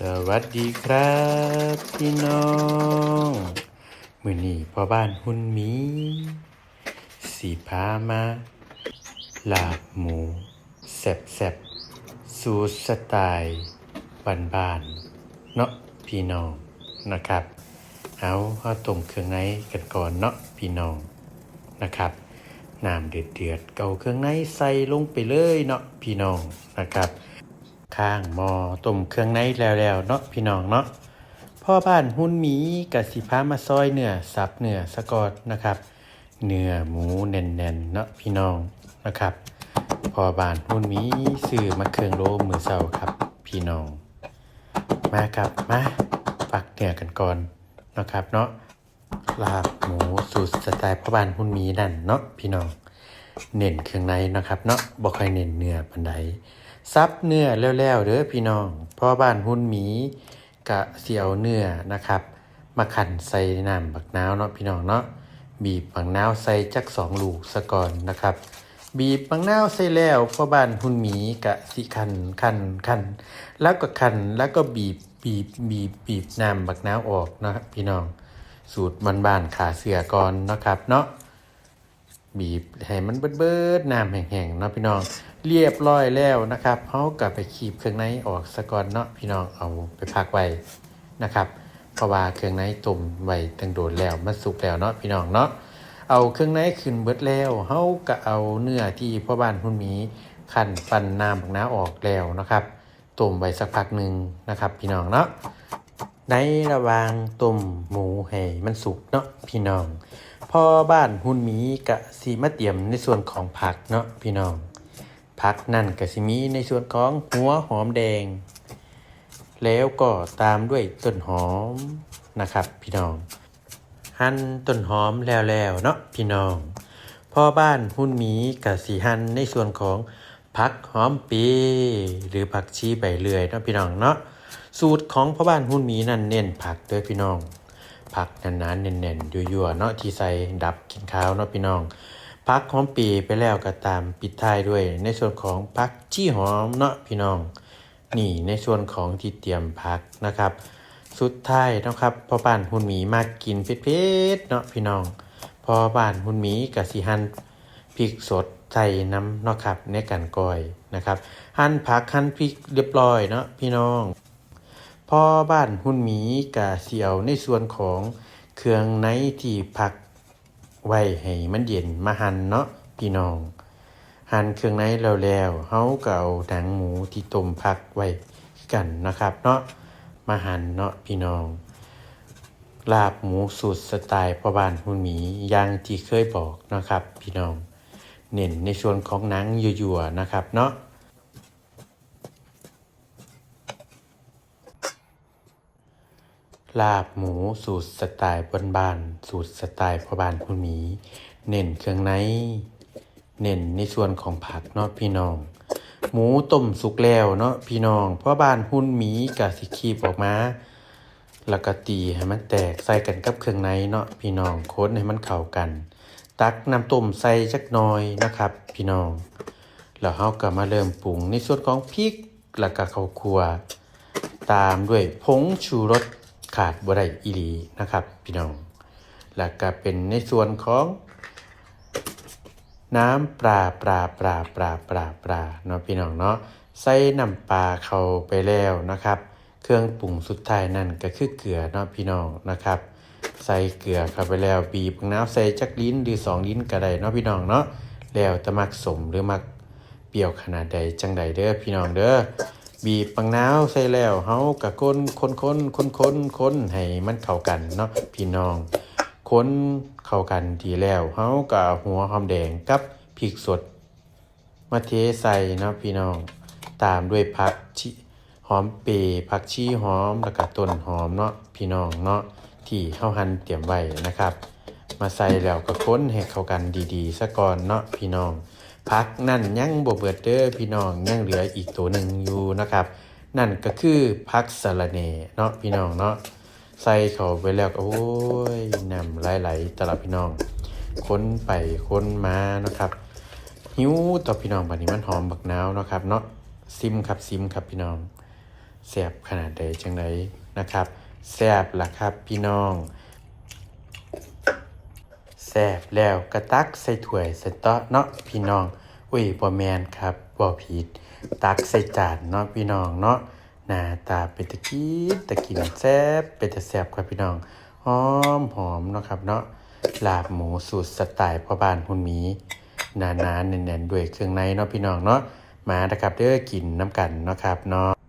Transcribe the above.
สวัสดีครับพี่น้องมือนี้พ่อบ้านหุ่นหมีสีพามาลาบหมูแซ่บแซบๆสูตรสไตล์บ้านๆเนาะพี่น้องนะครับ เอาเอาต้มเครื่องในกันก่อนเนาะพี่น้องนะครับน้ำเดือดเดือดๆเกาเครื่องในใส่ลงไปเลยเนาะพี่น้องนะครับ ข้างหมอต้มเครื่องในแล้วๆเนาะพี่น้องเนาะพ่อบ้านหุ่นหมีกับสิพามาซอยเนื้อสับเนื้อสะกอดนะครับเนื้อหมูแน่นๆเนาะพี่น้องนะครับพ่อบ้านหุ่นหมีซื้อมาเครื่องโลมือเศร้าครับ พี่น้อง มาครับมาปักเนื้อกันก่อนนะครับเนาะลาบหมูสูตรสไตล์พ่อบ้านหุ่นหมีนั่นเนาะพี่น้องเน้นเครื่องในนะครับเนาะบ่ค่อยเน้นเนื้อปานใด ซับเนื้อแล้วๆเด้อพี่น้องพ่อบ้านหุ่นหมีกะเสียวเนื้อนะครับ มาขันใส่น้ำบักนาวเนาะพี่น้องเนาะบีบบักนาวใส่จักสองลูกซะก่อนนะครับ บีบบักนาวใส่แล้วพ่อบ้านหุ่นหมีกะสิขันขันขันแล้วก็ขันแล้วก็บีบบีบบีบบีบน้ำบักนาวออกนะครับพี่น้อง สูตรบ้านๆขาเสือก่อนนะครับเนาะบีบให้มันเบิดเบิดๆน้ำแห้งๆเนาะพี่น้อง เรียบร้อยแล้วนะครับเขากลับไปคีบเครื่องในออกสะก่อนเนาะพี่น้องเอาไปพักไว้นะครับเพราะว่าเครื่องในต้มไว้ตั้งโดนแล้วมันสุกแล้วเนาะพี่น้องเนาะเอาเครื่องในขึ้นเบิดแล้วเขาก็เอาเนื้อที่พ่อบ้านคุณหมีขั่นปั่นน้ำน้าออกแล้วนะครับต้มไว้สักพักหนึ่งนะครับ พี่น้องเนาะในระหว่างต้มหมูให้มันสุกเนาะพี่น้องพ่อบ้านหุ่นมีกะสีมาเตรียมในส่วนของผักเนาะพี่น้อง ผักนั่นกะสิมีในส่วนของหัวหอมแดง แล้วก็ตามด้วยต้นหอมนะครับ พี่น้อง หั่นต้นหอมแล้วๆเนาะพี่น้องพ่อบ้านหุ่นหมีกะสีหั่นในส่วนของผักหอมปีหรือผักชีใบเลื่อยเนาะพี่น้องเนาะสูตรของพ่อบ้านหุ่นหมีนั่นเน้นผักด้อพี่น้องผักนานๆเน่นๆยั่วๆเนาะที่ใส่ดับกินข้าวเนาะพี่น้อง พักหอมปีไปแล้วก็ตามปิดท้ายด้วย ในส่วนของพักจี้หอมเนาะพี่น้อง นี่ในส่วนของที่เตรียมพักนะครับ สุดท้ายนะครับพ่อบ้านหุ่นหมีมากกินเผ็ดๆเนาะพี่น้องพ่อบ้านหุ่นหมีกับสีหันพริกสดใส่น้ำเนาะครับในการก้อยนะครับ หั่นผักหั่นพริกเรียบร้อยเนาะพี่น้องพ่อบ้านหุ่นหมีกะเสียวในส่วนของเครื่องในที่พัก ไว้ให้มันเย็นมาหั่นเนาะพี่น้อง หั่นเครื่องในแล้วๆเฮาก็เอาหนังหมูที่ต้มพักไว้กันนะครับ เนาะมาหั่นเนาะพี่น้อง ลาบหมูสูตรสไตล์พ่อบ้านหุ่นหมีอย่างที่เคยบอกนะครับ พี่น้อง เน้นในส่วนของหนังยั่วๆนะครับ เนาะ ลาบหมูสูตรสไตล์บ้านๆสูตรสไตล์พ่อบ้านคุณหมี เน้นเครื่องใน เน้นในส่วนของผักเนาะพี่น้อง หมูต้มสุกแล้วเนาะพี่น้องพ่อบ้านหุ่นหมีกะสิคีบออกมาแล้วก็ตีให้มันแตกใส่กันกับเครื่องในเนาะพี่น้องค้นให้มันเข้ากัน ตักน้ำต้มใส่จักหน่อยนะครับ พี่น้องแล้วเราก็มาเริ่มปรุงในส่วนของพริกแล้วก็ข้าวคั่วตามด้วยผงชูรส ขาดบ่ได้อีหลีนะครับ พี่น้อง แล้วก็เป็นในส่วนของน้ำปลาปลาปลาปลาปลาปลาเนาะพี่น้องเนาะใส่น้ำปลาเข้าไปแล้วนะครับ เครื่องปรุงสุดท้ายนั่นก็คือเกลือเนาะพี่น้องนะครับ ใส่เกลือเข้าไปแล้วบีบน้ำใส่จักลิ้นหรือสองลิ้นก็ได้เนาะพี่น้องเนาะแล้วแต่มักสมหรือมักเปรี้ยวขนาดใดจังใดเด้อพี่น้องเด้อ บีบปังนาวใส่แล้วเฮากะก้นคนคนคนคนคนให้มันเข้ากันเนาะพี่น้องคนเข้ากันดีแล้วเฮากะหัวหอมแดงกับพริกสด มาเทใส่เนาะพี่น้อง ตามด้วยผักชีหอมเปรย์ผักชีหอมแล้วก็ต้นหอมเนาะพี่น้องเนาะที่เฮาหั่นเตรียมไว้นะครับ มาใส่แล้วก็ค้นให้เข้ากันดีๆซะก่อนเนาะพี่น้อง พักนั่นยังบ่เบิดเด้อพี่น้องยังเหลืออีกตัวหนึ่งอยู่นะครับ นั่นก็คือพักสะระเนเนาะพี่น้องเนาะใส่เขาไปแล้วก็โอ้ยน้ำไหลๆตลอดพี่น้อง ค้นไปค้นมานะครับ หิวต่อพี่น้องบัดนี้มันหอมบักนาวนะครับเนาะซิมครับซิมครับพี่น้องแซ่บขนาดใดจังไดนะครับแซ่บล่ะครับพี่น้อง แซ่บแล้วกระตักใส่ถ้วยใส่โต๊ะเนาะพี่น้องอุ้ยบ่แมนครับบ่ผิด ตักใส่จานเนาะพี่น้องเนาะหน้าตาเป็นตะกินตะกินแซ่บเป็นตะแซ่บครับพี่น้องหอมหอมเนาะครับเนาะลาบหมูสูตรสไตล์พ่อบ้านหุ่นหมีหนาๆแน่นๆด้วยเครื่องในเนาะพี่น้องเนาะมานะครับเด้อกินน้ำกันเนาะครับเนาะ